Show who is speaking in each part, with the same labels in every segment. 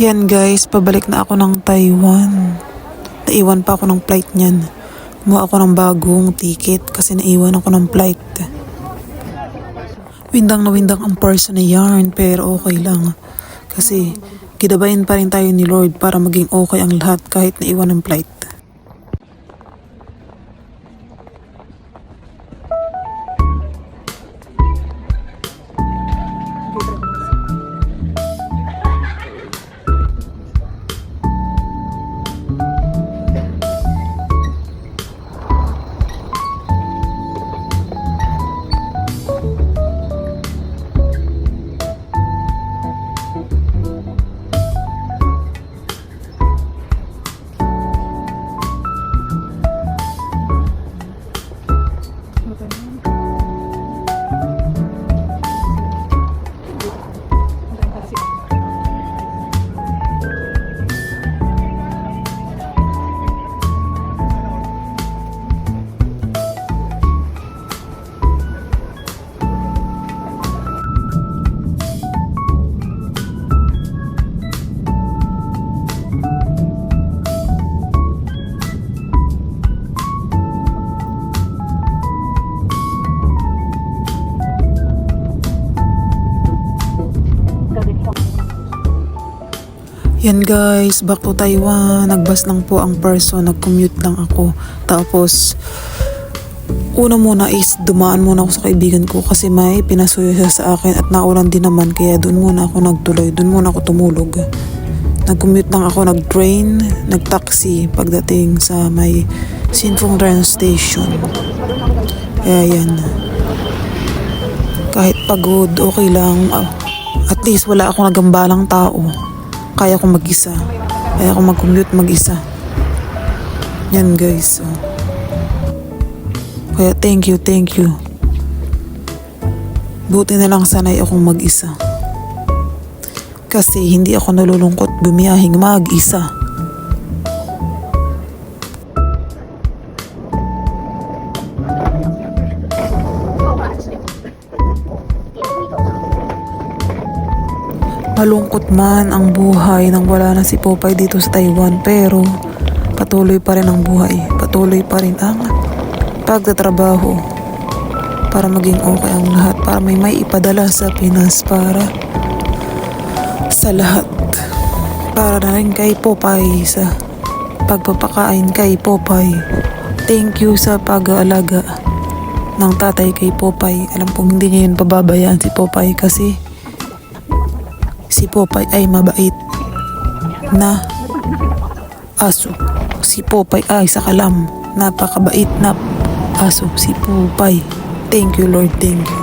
Speaker 1: Yan guys, pabalik na ako ng Taiwan. Naiwan pa ako ng flight niyan. Kumuha ako ng bagong ticket kasi naiwan ako ng flight. Windang na windang ang person na yarn pero okay lang. Kasi gidabayin pa rin tayo ni Lord para maging okay ang lahat kahit naiwan ng flight. Yan guys, back to Taiwan. Nagbas lang po ang person, nag-commute lang ako. Tapos, una muna is dumaan muna ako sa kaibigan ko kasi may pinasuyo siya sa akin at naulan din naman kaya doon muna ako nagtuloy, doon muna ako tumulog. Nag-commute lang ako, nag-train, nag-taxi pagdating sa may Sinfong Train Station. Kaya yan. Kahit pagod, okay lang. At least wala akong nagambalang tao. Kaya kong mag-isa. Kaya kong mag-commute mag-isa. Yan guys. Oh. Kaya thank you, thank you. Buti na lang sanay akong mag-isa. Kasi hindi ako nalulungkot bumiyahing mag-isa. Malungkot man ang buhay nang wala na si Popeye dito sa Taiwan pero patuloy pa rin ang buhay. Patuloy pa rin ang pagtatrabaho para maging okay ang lahat. Para may may ipadala sa Pinas para sa lahat. Para na rin kay Popeye sa pagpapakain kay Popeye. Thank you sa pag-aalaga ng tatay kay Popeye. Alam kong hindi niya yun pababayaan si Popeye kasi si Popeye ay mabait na aso. Si Popeye ay sa kalam. Napakabait na aso si Popeye. Thank you Lord, thank you.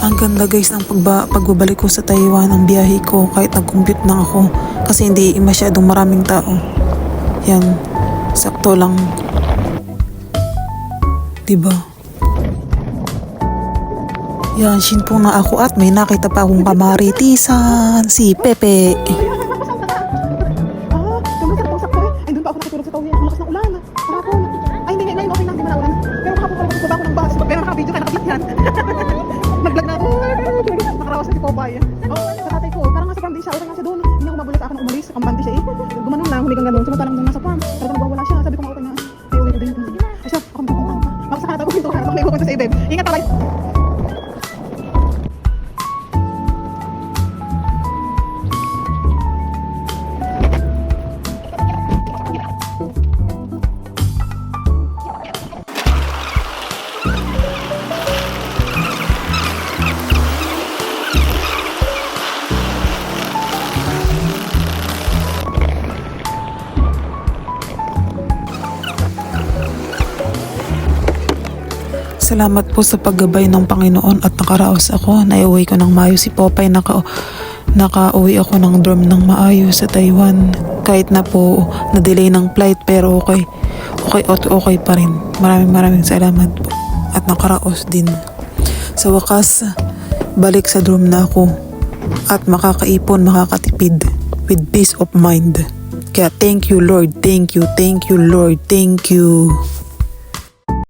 Speaker 1: Ang ganda guys ng pagba, pagbabalik ko sa Taiwan, ang biyahe ko kahit nag-compute na ako kasi hindi masyadong maraming tao. Yan, sakto lang. 'Di ba? Yan, sinpo na ako at may nakita pa akong kamaritisan, si Pepe.
Speaker 2: Siya. Okay nga siya doon. Hindi ako magulat sa akin nung umalis. Bandi siya eh. Gumanon lang, humigang ganun. Samantalang doon nasa farm. Talagang nagwawala siya. Sabi ko nga okay nga. Ay, uwi ko din. Ay, siya, ako magpupunta. Makasakata ako pinto. Ako may pupunta sa ibeb. Ingat talay.
Speaker 1: Salamat po sa paggabay ng Panginoon at nakaraos ako. Naiuwi ko ng maayos si Popeye. Naka, nakauwi ako ng dorm ng maayos sa Taiwan. Kahit na po na-delay ng flight pero okay. Okay, okay, okay pa rin. Maraming maraming salamat po. At nakaraos din. Sa wakas, balik sa dorm na ako. At makakaipon, makakatipid. With peace of mind. Kaya thank you Lord, thank you, thank you Lord, thank you.